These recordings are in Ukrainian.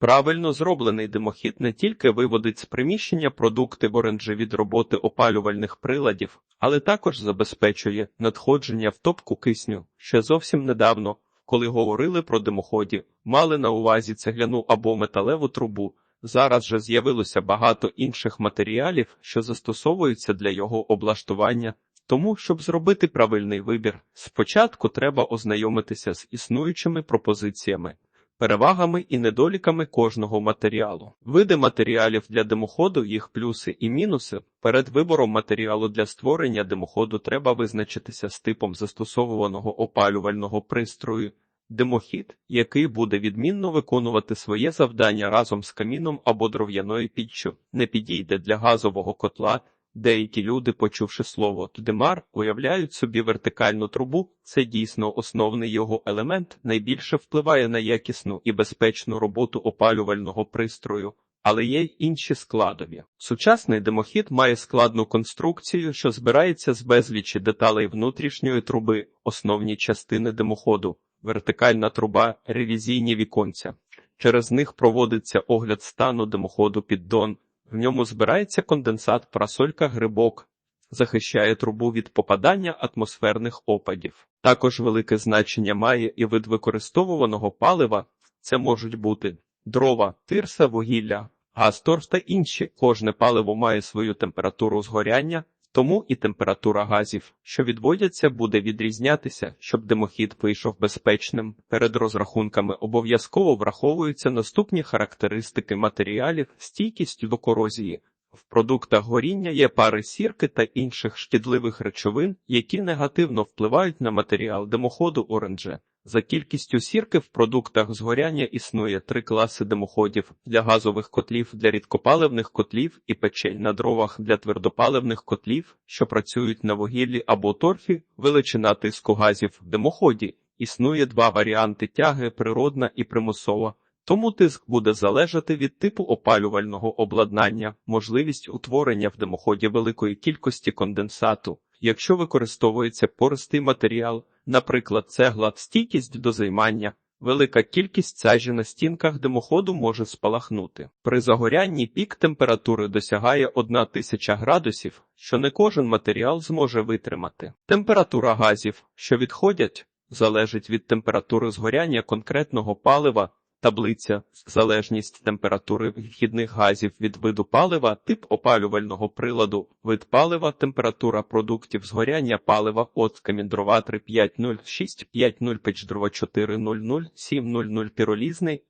Правильно зроблений димохід не тільки виводить з приміщення продукти в оранжі від роботи опалювальних приладів, але також забезпечує надходження в топку кисню. Ще зовсім недавно, коли говорили про димоході, мали на увазі цегляну або металеву трубу. Зараз же з'явилося багато інших матеріалів, що застосовуються для його облаштування. Тому, щоб зробити правильний вибір, спочатку треба ознайомитися з існуючими пропозиціями, перевагами і недоліками кожного матеріалу. Види матеріалів для димоходу, їх плюси і мінуси. Перед вибором матеріалу для створення димоходу треба визначитися з типом застосовуваного опалювального пристрою. Димохід, який буде відмінно виконувати своє завдання разом з каміном або дров'яною піччю, не підійде для газового котла. Деякі люди, почувши слово «димар», уявляють собі вертикальну трубу. Це дійсно основний його елемент, найбільше впливає на якісну і безпечну роботу опалювального пристрою. Але є й інші складові. Сучасний димохід має складну конструкцію, що збирається з безлічі деталей внутрішньої труби, основні частини димоходу, вертикальна труба, ревізійні віконця. Через них проводиться огляд стану димоходу піддон. В ньому збирається конденсат, парасолька, грибок, захищає трубу від попадання атмосферних опадів. Також велике значення має і вид використовуваного палива. Це можуть бути дрова, тирса, вугілля, газ, торф та інші. Кожне паливо має свою температуру згоряння, тому і температура газів, що відводяться, буде відрізнятися, щоб димохід вийшов безпечним. Перед розрахунками обов'язково враховуються наступні характеристики матеріалів, стійкість до корозії. В продуктах горіння є пари сірки та інших шкідливих речовин, які негативно впливають на матеріал димоходу оранже. За кількістю сірки в продуктах згоряння існує три класи димоходів для газових котлів, для рідкопаливних котлів і печей на дровах для твердопаливних котлів, що працюють на вугіллі або торфі, величина тиску газів в димоході. Існує два варіанти тяги природна і примусова. Тому тиск буде залежати від типу опалювального обладнання, можливість утворення в димоході великої кількості конденсату. Якщо використовується пористий матеріал, наприклад, цегла, стійкість до займання, велика кількість сажі на стінках димоходу може спалахнути. При загорянні пік температури досягає 1000 градусів, що не кожен матеріал зможе витримати. Температура газів, що відходять, залежить від температури згоряння конкретного палива. Таблиця залежність температури вхідних газів від виду палива, тип опалювального приладу, вид палива, температура продуктів згоряння палива от каміндрова 350 50 печ дрова 400 700 піролізний,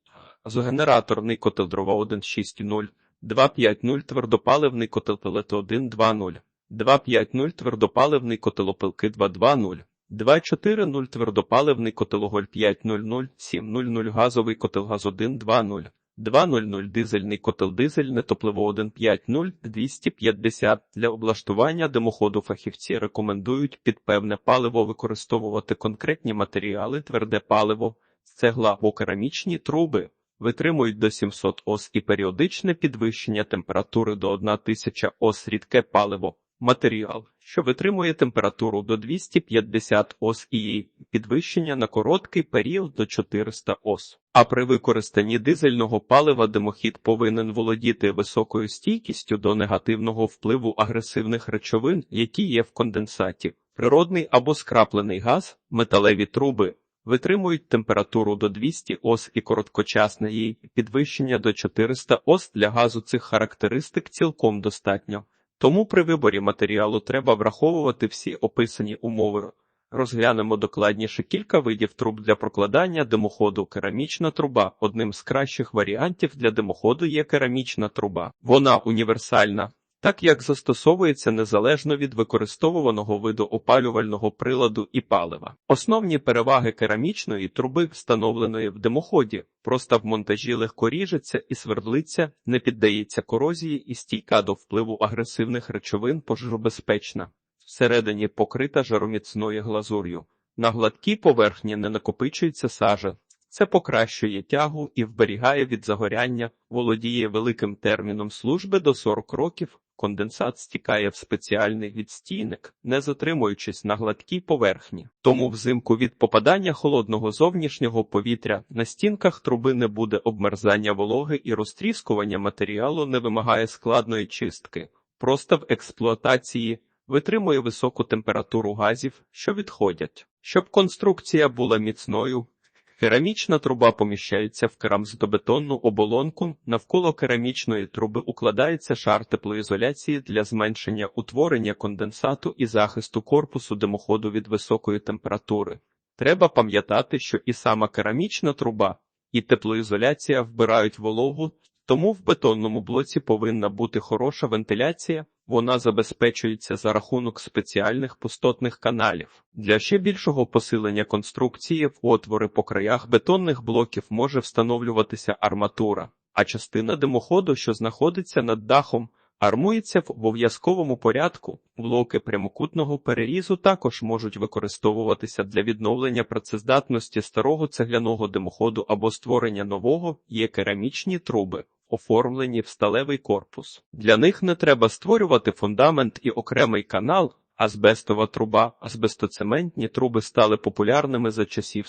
газогенераторний котел дрова 160 250 твердопаливний котел пелети 120 250 твердопаливний котелопилки 220 2.4.0 твердопаливний котелоголь 5.00, 7.00 газовий котел газ 1.2.0, 2.00 дизельний котел дизельне топливо 1.5.0, 250. Для облаштування димоходу фахівці рекомендують під певне паливо використовувати конкретні матеріали, тверде паливо, цегла або керамічні труби. Витримують до 700 ос і періодичне підвищення температури до 1000 ос рідке паливо. Матеріал, що витримує температуру до 250 ос і підвищення на короткий період до 400 ос. А при використанні дизельного палива димохід повинен володіти високою стійкістю до негативного впливу агресивних речовин, які є в конденсаті. Природний або скраплений газ, металеві труби. Витримують температуру до 200 ос і короткочасне її підвищення до 400 ос для газу цих характеристик цілком достатньо. Тому при виборі матеріалу треба враховувати всі описані умови. Розглянемо докладніше кілька видів труб для прокладання димоходу. Керамічна труба. Одним з кращих варіантів для димоходу є керамічна труба. Вона універсальна, так як застосовується незалежно від використовуваного виду опалювального приладу і палива. Основні переваги керамічної труби, встановленої в димоході, проста в монтажі легко ріжеться і свердлиться, не піддається корозії і стійка до впливу агресивних речовин пожежобезпечна. Всередині покрита жароміцною глазур'ю. На гладкій поверхні не накопичується сажа. Це покращує тягу і вберігає від загоряння, володіє великим терміном служби до 40 років. Конденсат стікає в спеціальний відстійник, не затримуючись на гладкій поверхні. Тому взимку від попадання холодного зовнішнього повітря на стінках труби не буде обмерзання вологи і розтріскування матеріалу не вимагає складної чистки. Просто в експлуатації витримує високу температуру газів, що відходять. Щоб конструкція була міцною, Керамічна труба поміщається в керамзитобетонну оболонку. Навколо керамічної труби укладається шар теплоізоляції для зменшення утворення конденсату і захисту корпусу димоходу від високої температури. Треба пам'ятати, що і сама керамічна труба, і теплоізоляція вбирають вологу, тому в бетонному блоці повинна бути хороша вентиляція, вона забезпечується за рахунок спеціальних пустотних каналів. Для ще більшого посилення конструкції в отвори по краях бетонних блоків може встановлюватися арматура, а частина димоходу, що знаходиться над дахом, армується в обов'язковому порядку. Блоки прямокутного перерізу також можуть використовуватися для відновлення працездатності старого цегляного димоходу або створення нового є керамічні труби оформлені в сталевий корпус. Для них не треба створювати фундамент і окремий канал, азбестова труба, азбестоцементні труби стали популярними за часів.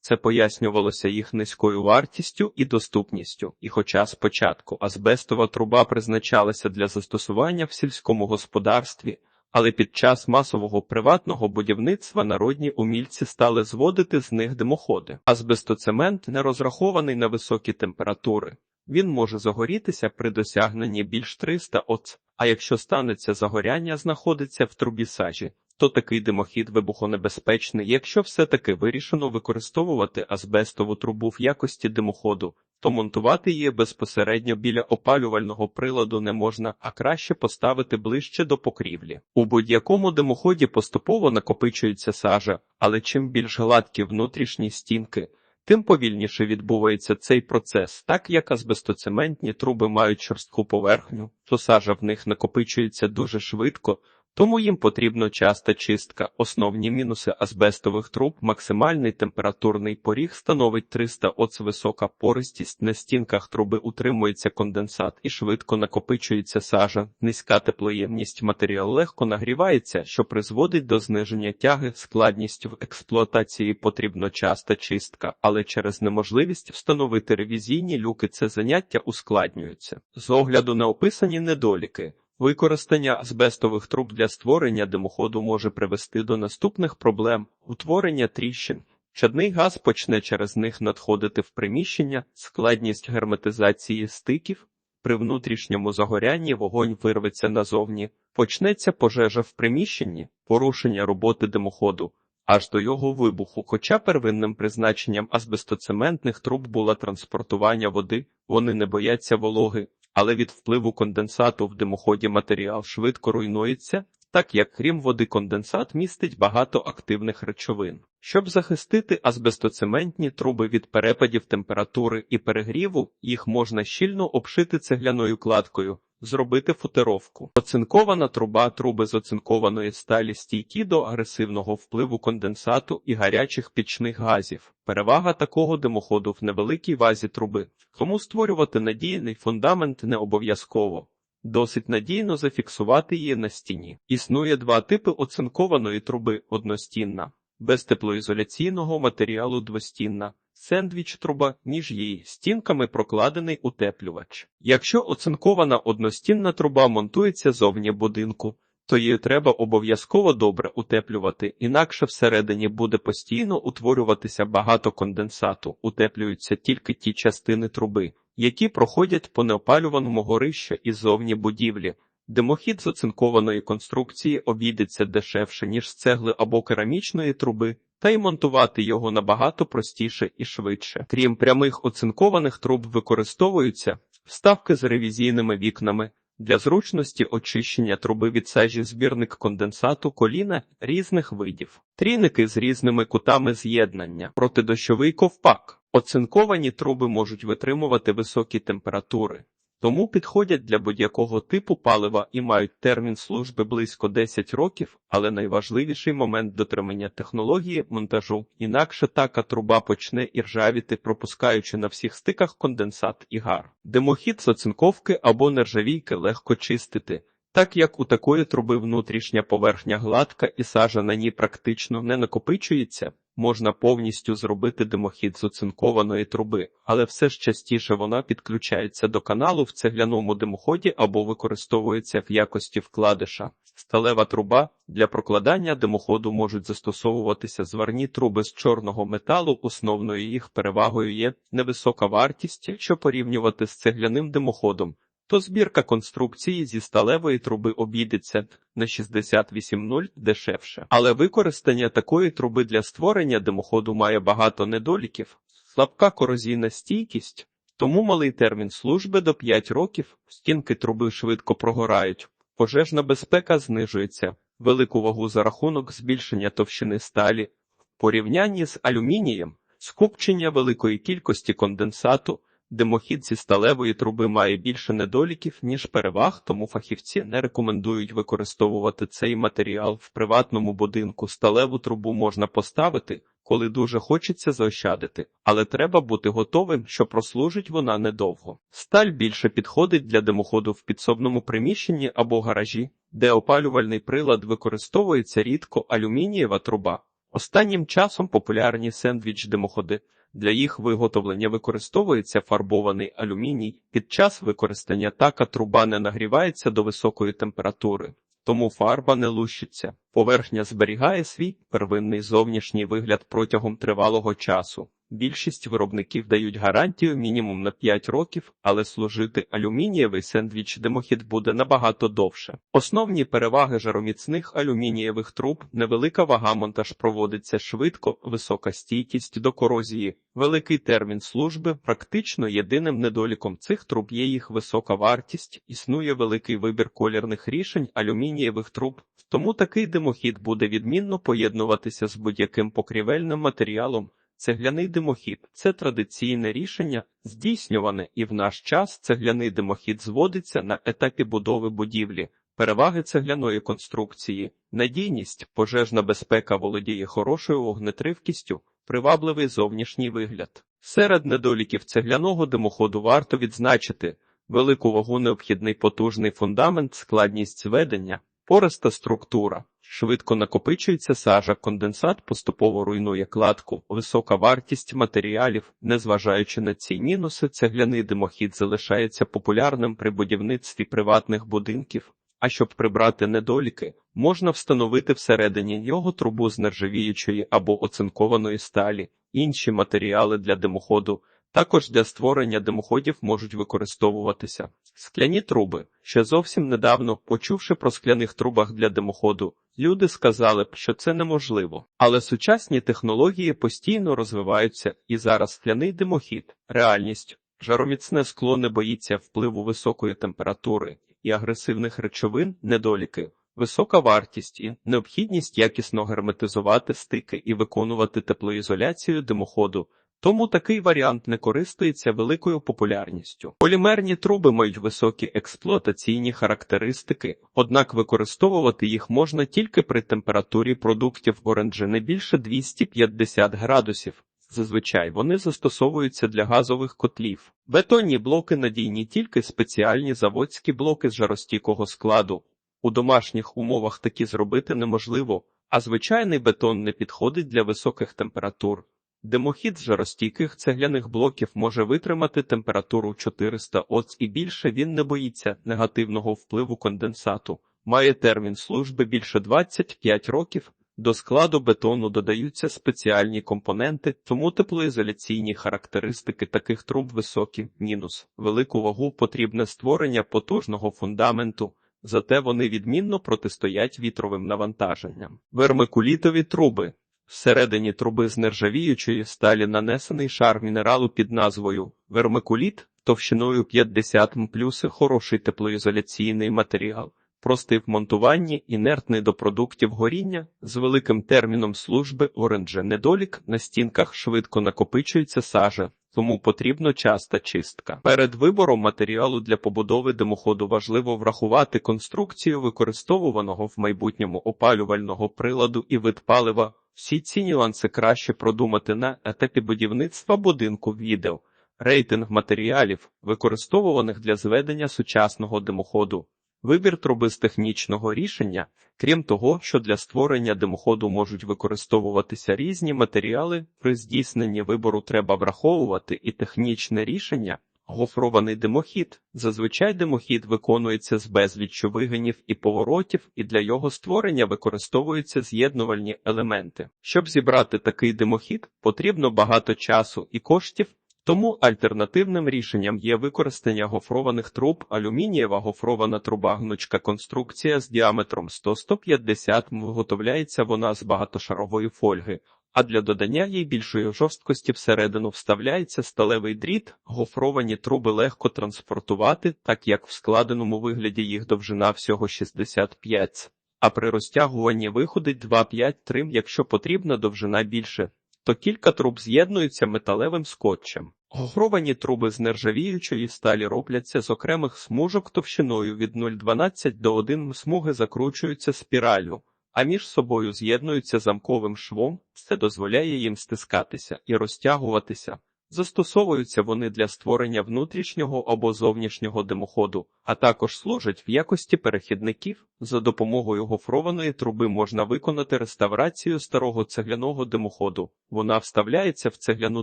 Це пояснювалося їх низькою вартістю і доступністю, і хоча спочатку азбестова труба призначалася для застосування в сільському господарстві, але під час масового приватного будівництва народні умільці стали зводити з них димоходи. Азбестоцемент не розрахований на високі температури, він може загорітися при досягненні більш 300 оц, а якщо станеться загоряння, знаходиться в трубі сажі, то такий димохід вибухонебезпечний. Якщо все-таки вирішено використовувати азбестову трубу в якості димоходу, то монтувати її безпосередньо біля опалювального приладу не можна, а краще поставити ближче до покрівлі. У будь-якому димоході поступово накопичується сажа, але чим більш гладкі внутрішні стінки, тим повільніше відбувається цей процес, так як азбестоцементні труби мають шорстку поверхню, то сажа в них накопичується дуже швидко, тому їм потрібна часта чистка. Основні мінуси азбестових труб, максимальний температурний поріг становить 300 Оц висока пористість, на стінках труби утримується конденсат і швидко накопичується сажа, низька теплоємність. Матеріал легко нагрівається, що призводить до зниження тяги, складність в експлуатації. Потрібно часта чистка, але через неможливість встановити ревізійні люки це заняття ускладнюється. З огляду на описані недоліки. Використання азбестових труб для створення димоходу може привести до наступних проблем: утворення тріщин. Чадний газ почне через них надходити в приміщення, складність герметизації стиків. При внутрішньому загорянні вогонь вирветься назовні, почнеться пожежа в приміщенні, порушення роботи димоходу, аж до його вибуху. Хоча первинним призначенням азбестоцементних труб було транспортування води, вони не бояться вологи але від впливу конденсату в димоході матеріал швидко руйнується, так як крім води конденсат містить багато активних речовин. Щоб захистити азбестоцементні труби від перепадів температури і перегріву, їх можна щільно обшити цегляною кладкою, Зробити футеровку. Оцинкована труба труби з оцинкованої сталі стійкі до агресивного впливу конденсату і гарячих пічних газів. Перевага такого димоходу в невеликій вазі труби, тому створювати надійний фундамент не обов'язково. Досить надійно зафіксувати її на стіні. Існує два типи оцинкованої труби одностінна, без теплоізоляційного матеріалу двостінна. Сендвіч труба між її стінками прокладений утеплювач. Якщо оцинкована одностінна труба монтується зовні будинку, то її треба обов'язково добре утеплювати, інакше всередині буде постійно утворюватися багато конденсату, утеплюються тільки ті частини труби, які проходять по неопалюваному горищу і зовні будівлі. Димохід з оцинкованої конструкції обійдеться дешевше, ніж з цегли або керамічної труби, та й монтувати його набагато простіше і швидше. Крім прямих оцинкованих труб, використовуються вставки з ревізійними вікнами. Для зручності очищення труби від сажі збірник конденсату коліна різних видів, трійники з різними кутами з'єднання, протидощовий ковпак. Оцинковані труби можуть витримувати високі температури, тому підходять для будь-якого типу палива і мають термін служби близько 10 років, але найважливіший момент дотримання технології монтажу, інакше така труба почне іржавіти, пропускаючи на всіх стиках конденсат і гар. Димохід з оцинковки або нержавійки легко чистити. Так як у такої труби внутрішня поверхня гладка і сажа на ній практично не накопичується, можна повністю зробити димохід з оцинкованої труби, але все ж частіше вона підключається до каналу в цегляному димоході або використовується в якості вкладиша. Сталева труба для прокладання димоходу можуть застосовуватися зварні труби з чорного металу. Основною їх перевагою є невисока вартість, якщо порівнювати з цегляним димоходом то збірка конструкції зі сталевої труби обійдеться на 68,0 дешевше. Але використання такої труби для створення димоходу має багато недоліків, слабка корозійна стійкість, тому малий термін служби до 5 років, стінки труби швидко прогорають, пожежна безпека знижується, велику вагу за рахунок збільшення товщини сталі, в порівнянні з алюмінієм, скупчення великої кількості конденсату. Димохід зі сталевої труби має більше недоліків, ніж переваг, тому фахівці не рекомендують використовувати цей матеріал в приватному будинку. Сталеву трубу можна поставити, коли дуже хочеться заощадити, але треба бути готовим, що прослужить вона недовго. Сталь більше підходить для димоходу в підсобному приміщенні або гаражі, де опалювальний прилад використовується рідко алюмінієва труба. Останнім часом популярні сендвіч димоходи. Для їх виготовлення використовується фарбований алюміній. Під час використання така труба не нагрівається до високої температури, тому фарба не лущиться. Поверхня зберігає свій первинний зовнішній вигляд протягом тривалого часу. Більшість виробників дають гарантію мінімум на 5 років, але служити алюмінієвий сендвіч димохід буде набагато довше. Основні переваги жароміцних алюмінієвих труб, невелика вага монтаж проводиться швидко, висока стійкість до корозії, великий термін служби. Практично єдиним недоліком цих труб є їх висока вартість, існує великий вибір колірних рішень алюмінієвих труб. Тому такий димохід буде відмінно поєднуватися з будь-яким покрівельним матеріалом. Цегляний димохід це традиційне рішення, здійснюване і в наш час цегляний димохід зводиться на етапі будови будівлі. Переваги цегляної конструкції, надійність, пожежна безпека володіє хорошою вогнетривкістю, привабливий зовнішній вигляд. Серед недоліків цегляного димоходу варто відзначити велику вагу необхідний потужний фундамент, складність зведення, пориста структура. Швидко накопичується сажа, конденсат поступово руйнує кладку, висока вартість матеріалів, незважаючи на ці мінуси, цегляний димохід залишається популярним при будівництві приватних будинків. А щоб прибрати недоліки, можна встановити всередині його трубу з нержавіючої або оцинкованої сталі, інші матеріали для димоходу. Також для створення димоходів можуть використовуватися скляні труби. Ще зовсім недавно, почувши про скляних трубах для димоходу, люди сказали б, що це неможливо. Але сучасні технології постійно розвиваються, і зараз скляний димохід, реальність, жароміцне скло не боїться впливу високої температури і агресивних речовин, недоліки. Висока вартість і необхідність якісно герметизувати стики і виконувати теплоізоляцію димоходу тому такий варіант не користується великою популярністю. Полімерні труби мають високі експлуатаційні характеристики, однак використовувати їх можна тільки при температурі продуктів оранжі не більше 250 градусів. Зазвичай вони застосовуються для газових котлів. Бетонні блоки надійні тільки спеціальні заводські блоки з жаростійкого складу. У домашніх умовах такі зробити неможливо, а звичайний бетон не підходить для високих температур. Димохід жаростійких цегляних блоків може витримати температуру 400 Оц і більше він не боїться негативного впливу конденсату, має термін служби більше 25 років. До складу бетону додаються спеціальні компоненти, тому теплоізоляційні характеристики таких труб високі, мінус, велику вагу потрібне створення потужного фундаменту, зате вони відмінно протистоять вітровим навантаженням. Вермикулітові труби Всередині труби з нержавіючої сталі нанесений шар мінералу під назвою вермикуліт товщиною 50 м плюси хороший теплоізоляційний матеріал, простий в монтуванні, інертний до продуктів горіння, з великим терміном служби оранже недолік на стінках швидко накопичується сажа, тому потрібна часта чистка. Перед вибором матеріалу для побудови димоходу важливо врахувати конструкцію використовуваного в майбутньому опалювального приладу і вид палива. Всі ці нюанси краще продумати на етапі будівництва будинку відео, рейтинг матеріалів, використовуваних для зведення сучасного димоходу. Вибір труби з технічного рішення, крім того, що для створення димоходу можуть використовуватися різні матеріали, при здійсненні вибору треба враховувати і технічне рішення. Гофрований димохід. Зазвичай димохід виконується з безліччю вигинів і поворотів, і для його створення використовуються з'єднувальні елементи. Щоб зібрати такий димохід, потрібно багато часу і коштів, тому альтернативним рішенням є використання гофрованих труб, алюмінієва гофрована труба гнучка конструкція з діаметром 100-150 м. Виготовляється вона з багатошарової фольги, а для додання їй більшої жорсткості всередину вставляється сталевий дріт. Гофровані труби легко транспортувати, так як в складеному вигляді їх довжина всього 65 с, а при розтягуванні виходить 2-5 трим, якщо потрібна довжина більше то кілька труб з'єднуються металевим скотчем. Гофровані труби з нержавіючої сталі робляться з окремих смужок товщиною від 0,12 до 1 смуги закручуються спіраллю, а між собою з'єднуються замковим швом, це дозволяє їм стискатися і розтягуватися. Застосовуються вони для створення внутрішнього або зовнішнього димоходу, а також служать в якості перехідників. За допомогою гофрованої труби можна виконати реставрацію старого цегляного димоходу. Вона вставляється в цегляну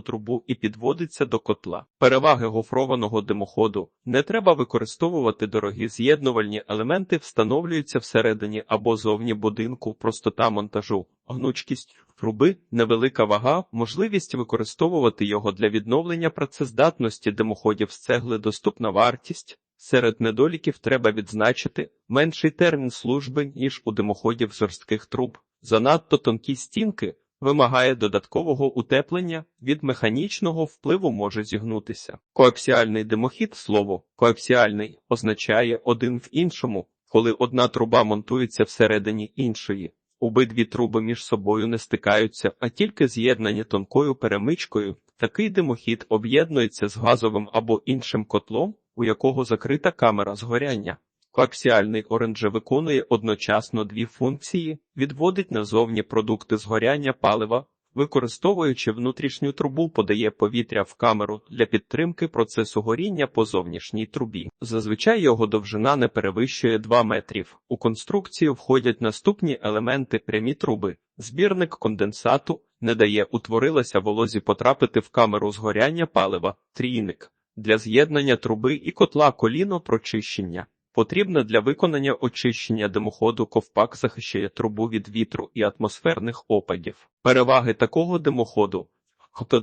трубу і підводиться до котла. Переваги гофрованого димоходу не треба використовувати дорогі з'єднувальні елементи, встановлюються всередині або зовні будинку, простота монтажу, гнучкість труби, невелика вага, можливість використовувати його для відновлення працездатності димоходів з цегли, доступна вартість. Серед недоліків треба відзначити менший термін служби, ніж у димоходів жорстких труб. Занадто тонкі стінки вимагає додаткового утеплення, від механічного впливу може зігнутися. Коаксіальний димохід слово коаксіальний означає один в іншому, коли одна труба монтується всередині іншої. Обидві труби між собою не стикаються, а тільки з'єднані тонкою перемичкою. Такий димохід об'єднується з газовим або іншим котлом, у якого закрита камера згоряння. Коаксіальний оранже виконує одночасно дві функції: відводить назовні продукти згоряння палива, використовуючи внутрішню трубу, подає повітря в камеру для підтримки процесу горіння по зовнішній трубі. Зазвичай його довжина не перевищує 2 метрів. У конструкцію входять наступні елементи прямі труби. Збірник конденсату не дає утворилася волозі потрапити в камеру згоряння палива, трійник для з'єднання труби і котла коліно прочищення. Потрібна для виконання очищення димоходу ковпак захищає трубу від вітру і атмосферних опадів. Переваги такого димоходу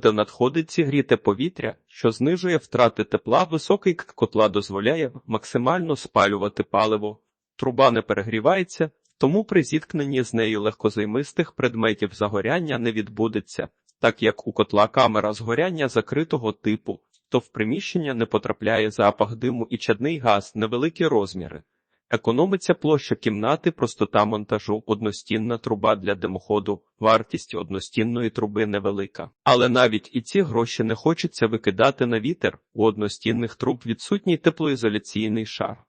де надходить зігріте повітря, що знижує втрати тепла, високий котла дозволяє максимально спалювати паливо. Труба не перегрівається, тому при зіткненні з нею легкозаймистих предметів загоряння не відбудеться, так як у котла камера згоряння закритого типу, то в приміщення не потрапляє запах диму і чадний газ, невеликі розміри. Економиться площа кімнати, простота монтажу, одностінна труба для димоходу, вартість одностінної труби невелика. Але навіть і ці гроші не хочеться викидати на вітер, у одностінних труб відсутній теплоізоляційний шар.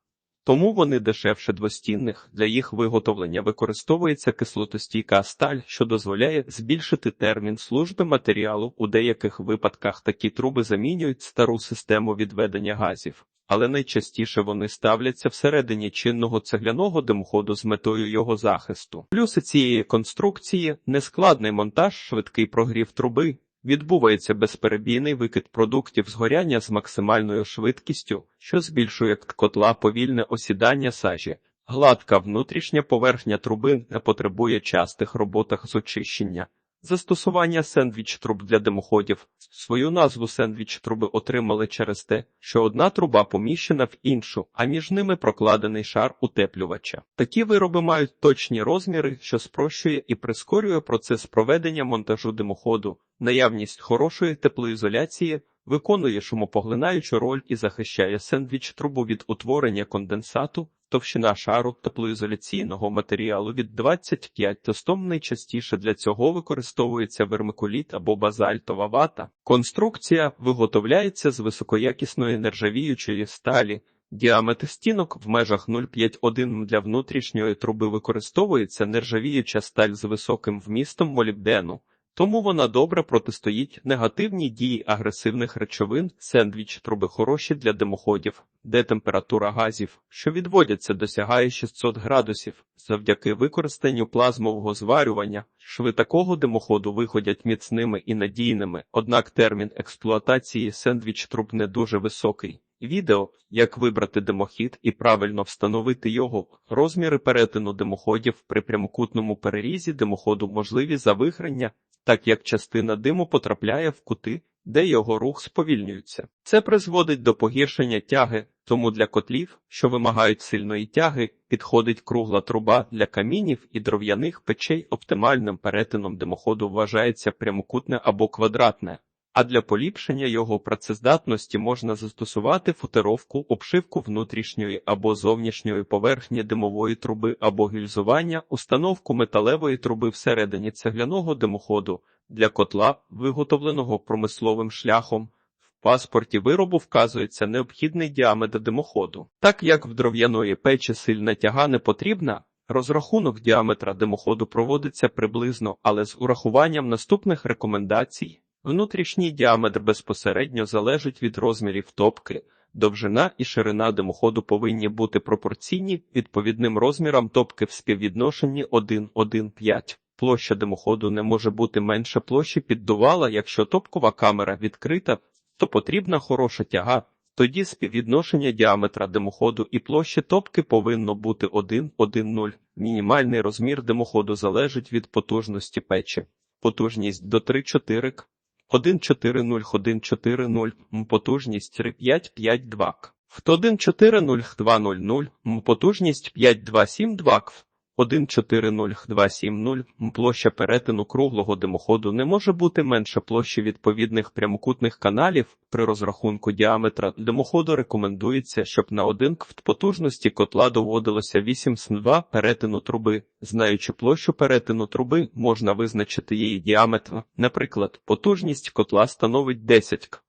Тому вони дешевше двостінних, для їх виготовлення використовується кислотостійка сталь, що дозволяє збільшити термін служби матеріалу. У деяких випадках такі труби замінюють стару систему відведення газів, але найчастіше вони ставляться всередині чинного цегляного димоходу з метою його захисту. Плюси цієї конструкції нескладний монтаж, швидкий прогрів труби. Відбувається безперебійний викид продуктів згоряння з максимальною швидкістю, що збільшує котла повільне осідання сажі. Гладка внутрішня поверхня труби не потребує частих роботах з очищення. Застосування сендвіч труб для димоходів. Свою назву сендвіч труби отримали через те, що одна труба поміщена в іншу, а між ними прокладений шар утеплювача. Такі вироби мають точні розміри, що спрощує і прискорює процес проведення монтажу димоходу, наявність хорошої теплоізоляції. Виконує шумопоглинаючу роль і захищає сендвіч трубу від утворення конденсату, товщина шару теплоізоляційного матеріалу від 25 тостом найчастіше для цього використовується вермикуліт або базальтова вата. Конструкція виготовляється з високоякісної нержавіючої сталі. Діаметр стінок в межах 0,51 для внутрішньої труби використовується нержавіюча сталь з високим вмістом молібдену. Тому вона добре протистоїть негативній дії агресивних речовин. Сендвіч труби хороші для димоходів, де температура газів, що відводяться, досягає 600 градусів. Завдяки використанню плазмового зварювання шви такого димоходу виходять міцними і надійними. Однак термін експлуатації сендвіч труб не дуже високий. Відео, як вибрати димохід і правильно встановити його, розміри перетину димоходів при прямокутному перерізі димоходу можливі за виграння, так як частина диму потрапляє в кути, де його рух сповільнюється. Це призводить до погіршення тяги, тому для котлів, що вимагають сильної тяги, підходить кругла труба для камінів і дров'яних печей. Оптимальним перетином димоходу вважається прямокутне або квадратне. А для поліпшення його працездатності можна застосувати футеровку, обшивку внутрішньої або зовнішньої поверхні димової труби або гільзування, установку металевої труби всередині цегляного димоходу для котла, виготовленого промисловим шляхом. В паспорті виробу вказується необхідний діаметр димоходу. Так як в дров'яної печі сильна тяга не потрібна, розрахунок діаметра димоходу проводиться приблизно, але з урахуванням наступних рекомендацій. Внутрішній діаметр безпосередньо залежить від розмірів топки. Довжина і ширина димоходу повинні бути пропорційні відповідним розмірам топки в співвідношенні 1-1-5. Площа димоходу не може бути менше площі піддувала, якщо топкова камера відкрита, то потрібна хороша тяга. Тоді співвідношення діаметра димоходу і площі топки повинно бути 1-1-0. Мінімальний розмір димоходу залежить від потужності печі. Потужність до 3-4 к. 1.4.0.1.4.0 м потужність 3.5.5.2 к. В 1.4.0.2.0.0 м потужність 5.2.7.2 к. 1.4.0.2.7.0 м площа перетину круглого димоходу не може бути менше площі відповідних прямокутних каналів. При розрахунку діаметра димоходу рекомендується, щоб на один квт потужності котла доводилося 8 см перетину труби. Знаючи площу перетину труби, можна визначити її діаметр. Наприклад, потужність котла становить 10 к.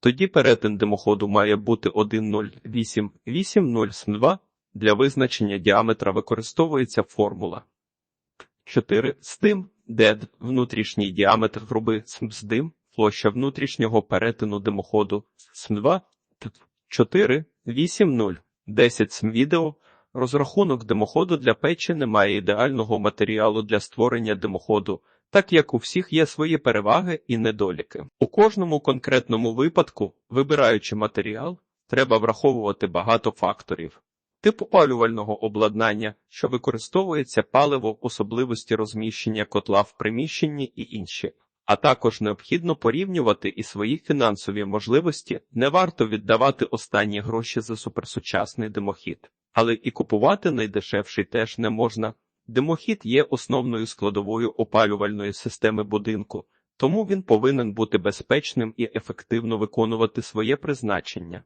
Тоді перетин димоходу має бути 1,08 8,0 см. Для визначення діаметра використовується формула 4 стим дед внутрішній діаметр труби СМСДИМ, площа внутрішнього перетину димоходу СМ2 4 8 0 10 СМ. Розрахунок димоходу для печі немає ідеального матеріалу для створення димоходу, так як у всіх є свої переваги і недоліки. У кожному конкретному випадку, вибираючи матеріал, треба враховувати багато факторів тип опалювального обладнання, що використовується паливо, особливості розміщення котла в приміщенні і інші. А також необхідно порівнювати і свої фінансові можливості. Не варто віддавати останні гроші за суперсучасний димохід, але і купувати найдешевший теж не можна. Димохід є основною складовою опалювальної системи будинку, тому він повинен бути безпечним і ефективно виконувати своє призначення.